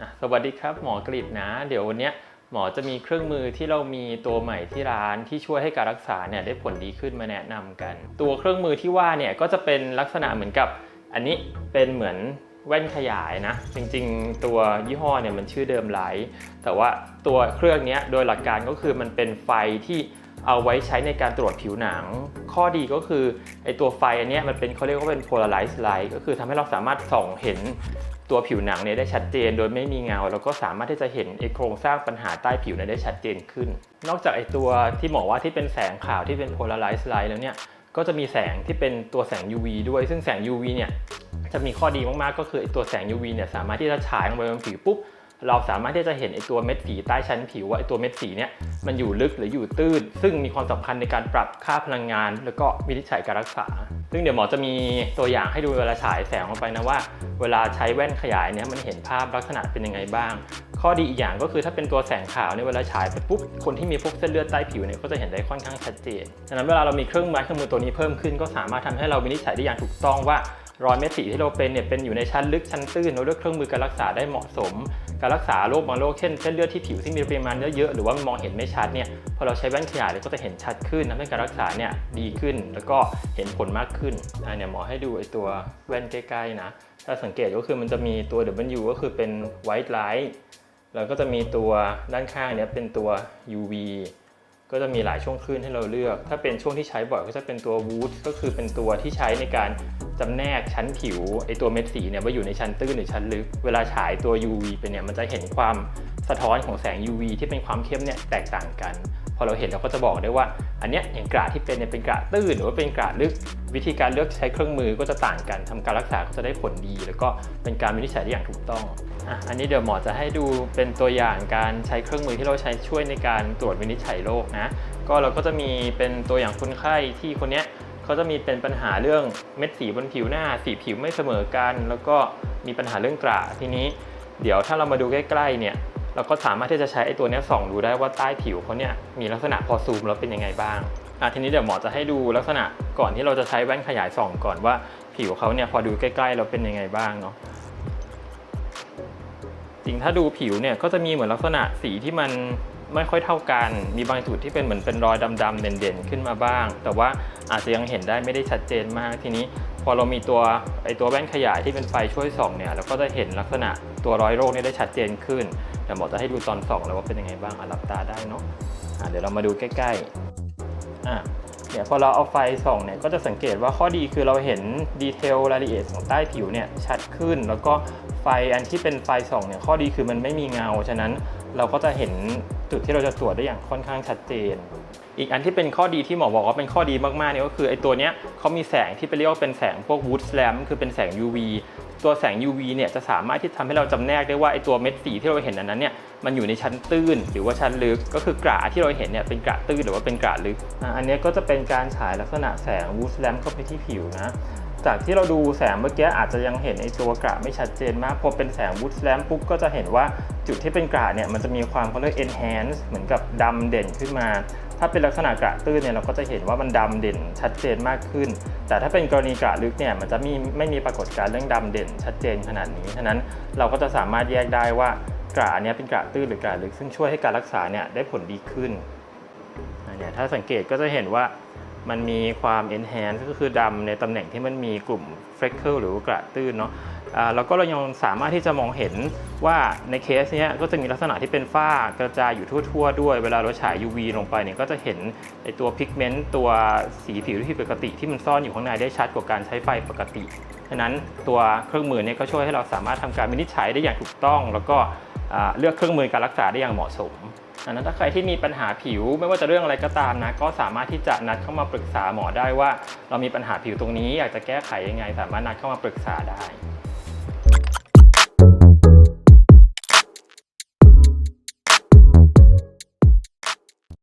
อะสวัสดีครับหมอกฤษนะเดี๋ยววันนี้หมอจะมีเครื่องมือที่เรามีตัวใหม่ที่ร้านที่ช่วยให้การรักษาเนี่ยได้ผลดีขึ้นมาแนะนำกัน ตัวเครื่องมือที่ว่าเนี่ยก็จะเป็นลักษณะเหมือนกับ อันนี้เป็นเหมือนแว่นขยายนะ จริงๆ ตัวยี่ห้อเนี่ยมันชื่อเดิมไลท์แต่ว่าตัวเครื่องนี้โดยหลักการก็คือมันเป็นไฟที่ เอาไว้ใช้ในการตรวจผิวหนัง ข้อดีก็คือไอตัวไฟอันนี้มันเป็นเขาเรียกว่าเป็น polarized light ก็คือทำให้เราสามารถส่องเห็นตัวผิวหนังเนี่ยได้ชัดเจน โดยไม่มีเงา แล้วก็สามารถที่จะเห็นไอโครงสร้างปัญหาใต้ผิวเนี่ยได้ชัดเจนขึ้น นอกจากไอตัวที่หมอว่าที่เป็นแสงขาวที่เป็น polarized light แล้วเนี่ยก็จะมีแสงที่เป็นตัวแสง UV ด้วย ซึ่งแสง UV เนี่ยจะมีข้อดีมากๆ ก็คือไอตัวแสง UV เนี่ยสามารถที่จะฉายลงไปบนผิวปุ๊บ เราสามารถที่จะเห็นไอตัวเม็ดสีใต้ชั้นผิวว่าไอตัวเม็ดสีเนี่ยมันอยู่ลึกหรืออยู่ตื้น ซึ่งมีความสำคัญในการปรับค่าพลังงาน แล้วก็วินิจฉัยการรักษา ซึ่งเดี๋ยวหมอจะมีตัวอย่างให้ดูเวลาฉายแสงออกไปนะว่า เวลาใช้แว่นขยายเนี่ยมันเห็นภาพลักษณะเป็นยังไงบ้าง ข้อดีอีกอย่างก็คือถ้าเป็นตัวแสงขาวเนี่ยเวลาฉายไปปุ๊บคนที่มีพวกเส้นเลือดใต้ผิวเนี่ยก็จะเห็นได้ค่อนข้างชัดเจนฉะนั้นเวลาเรามีเครื่องไม้เครื่องมือตัวนี้เพิ่มขึ้น ก็สามารถทำให้เราวินิจฉัยได้อย่างถูกต้องว่า รอยเม็ดสีที่เราเป็นเนี่ยเป็นอยู่ในชั้นลึกชั้นตื้นเราเลือกเครื่องมือการรักษาได้เหมาะสม การรักษาโรคบางโรคเช่นเส้นเลือดที่ผิวที่มีปริมาณเยอะๆหรือว่ามองเห็นไม่ชัดเนี่ยพอเราใช้แว่นขยายเนี่ยก็จะเห็นชัดขึ้นทำให้การรักษาเนี่ยดีขึ้น แล้วก็เห็นผลมากขึ้นอะเนี่ยหมอให้ดูไอ้ตัวแว่นใกล้ๆนะถ้าสังเกตก็คือมันจะมีตัว W ก็คือเป็น white light แล้วก็จะมีตัวด้านข้างเนี่ยเป็นตัว UV ก็จะมีหลายช่วงคลื่นให้เราเลือก ถ้าเป็นช่วงที่ใช้บ่อยก็จะเป็นตัว Wood ก็คือเป็นตัวที่ใช้ในการจำแนกชั้นผิวไอตัวเม็ดสีเนี่ยว่าอยู่ในชั้นตื้นหรือชั้นลึก เวลาฉายตัว UV ไปเนี่ยมันจะเห็นความ สะท้อนของแสง UV ที่เป็นความเข้มเนี่ยแตกต่างกัน พอเราเห็นเราก็จะบอกได้ว่า อันเนี้ยอย่างกระที่เป็นเนี่ยเป็นกระตื้นหรือว่าเป็นกระลึก วิธีการเลือกใช้เครื่องมือก็จะต่างกันทำการรักษาก็จะได้ผลดี แล้วก็เป็นการวินิจฉัยได้อย่างถูกต้องอะอันนี้เดี๋ยวหมอจะให้ดูเป็นตัวอย่างการใช้เครื่องมือที่เราใช้ช่วยในการตรวจวินิจฉัยโรคนะก็เราก็จะมีเป็นตัวอย่างคนไข้ที่คนเนี้ยเขาจะมีเป็นปัญหาเรื่องเม็ดสีบนผิวหน้า สีผิวไม่เสมอกัน แล้วก็มีปัญหาเรื่องกระทีนี้ เดี๋ยวถ้าเรามาดูใกล้ๆเนี่ย เราก็สามารถที่จะใช้ไอ้ตัวนี้ส่องดูได้ว่าใต้ผิวเขาเนี่ยมีลักษณะพอซูมแล้วเป็นยังไงบ้างอะทีนี้เดี๋ยวหมอจะให้ดูลักษณะก่อนที่เราจะใช้แว่นขยายส่องก่อนว่าผิวเขาเนี่ยพอดูใกล้ๆเราเป็นยังไงบ้างเนาะจริงถ้าดูผิวเนี่ยก็จะมีเหมือนลักษณะสีที่มัน ไม่ค่อยเท่ากัน มีบางจุดที่เป็นเหมือนเป็นรอยดำๆเด่นๆ ขึ้นมาบ้าง แต่ว่าอาจจะยังเห็นได้ไม่ได้ชัดเจนมากทีนี้พอเรามีตัวไอตัวแว่นขยายที่เป็นไฟช่วยส่องเนี่ยเราก็จะเห็นลักษณะตัวรอยโรคนี่ได้ชัดเจนขึ้นเดี๋ยวหมอจะให้ดูตอนส่องแล้วว่าเป็นยังไงบ้างอะหลับตาได้เนาะอะเดี๋ยวเรามาดูใกล้ๆอะเนี่ยพอเราเอาไฟส่องเนี่ยก็จะสังเกตว่าข้อดีคือเราเห็นดีเทลรายละเอียดของใต้ผิวเนี่ยชัดขึ้น แล้วก็ ไฟอันที่เป็นไฟส่องเนี่ยข้อดีคือมันไม่มีเงา ฉะนั้นเราก็จะเห็นจุดที่เราจะตรวจได้อย่างค่อนข้างชัดเจน อีกอันที่เป็นข้อดีที่หมอบอกว่าเป็นข้อดีมากๆเนี่ยก็คือไอ้ตัวเนี้ยเขามีแสงที่ไปเรียกว่าเป็นแสงพวก wood lamp คือเป็นแสง UV ตัวแสง UV เนี่ยจะสามารถที่ทำให้เราจำแนกได้ว่าไอ้ตัวเม็ดสีที่เราเห็นอันนั้นเนี่ยมันอยู่ในชั้นตื้นหรือว่าชั้นลึก ก็คือกระที่เราเห็นเนี่ยเป็นกระตื้นหรือว่าเป็นกระลึก อันนี้ก็จะเป็นการฉายลักษณะแสง wood lamp เข้าไปที่ผิวนะ จากที่เราดูแสงเมื่อกี้อาจจะยังเห็นไอ้ตัวกระไม่ชัดเจนมาก พอเป็นแสง wood lamp ปุ๊บก็จะเห็นว่าจุดที่เป็นกระเนี่ยมันจะมีความเขาเรียก enhance เหมือนกับดำเด่นขึ้นมา ถ้าเป็นลักษณะกระตื้นเนี่ยเราก็จะเห็นว่ามันดำเด่นชัดเจนมากขึ้น แต่ถ้าเป็นกรณีกระลึกเนี่ยมันจะมีไม่มีปรากฏการณ์เรื่องดำเด่นชัดเจนขนาดนี้ ฉะนั้นเราก็จะสามารถแยกได้ว่ากระอันเนี้ยเป็นกระตื้นหรือกระลึก ซึ่งช่วยให้การรักษาเนี่ยได้ผลดีขึ้นเนี้ยถ้าสังเกตก็จะเห็นว่า มันมีความ enhance ก็คือดำในตำแหน่งที่มันมีกลุ่ม freckle หรือกระตื้นเนาะอ่าแล้วก็เรายังสามารถที่จะมองเห็นว่าในเคสเนี้ยก็จะมีลักษณะที่เป็นฝ้ากระจายอยู่ทั่ว ๆ ด้วย เวลาเราฉาย UV ลงไปเนี่ยก็จะเห็นไอตัวพิกเมนต์ตัวสีผิวที่ผิดปกติที่มันซ่อนอยู่ข้างในได้ชัดกว่าการใช้ไฟปกติ ฉะนั้นตัวเครื่องมือเนี่ยก็ช่วยให้เราสามารถทำการวินิจฉัยได้อย่างถูกต้อง แล้วก็เลือกเครื่องมือการรักษาได้อย่างเหมาะสม อันนั้นถ้าใครที่มีปัญหาผิวไม่ว่าจะเรื่องอะไรก็ตามนะ ก็สามารถที่จะนัดเข้ามาปรึกษาหมอได้ว่า เรามีปัญหาผิวตรงนี้อยากจะแก้ไขยังไง สามารถนัดเข้ามาปรึกษาได้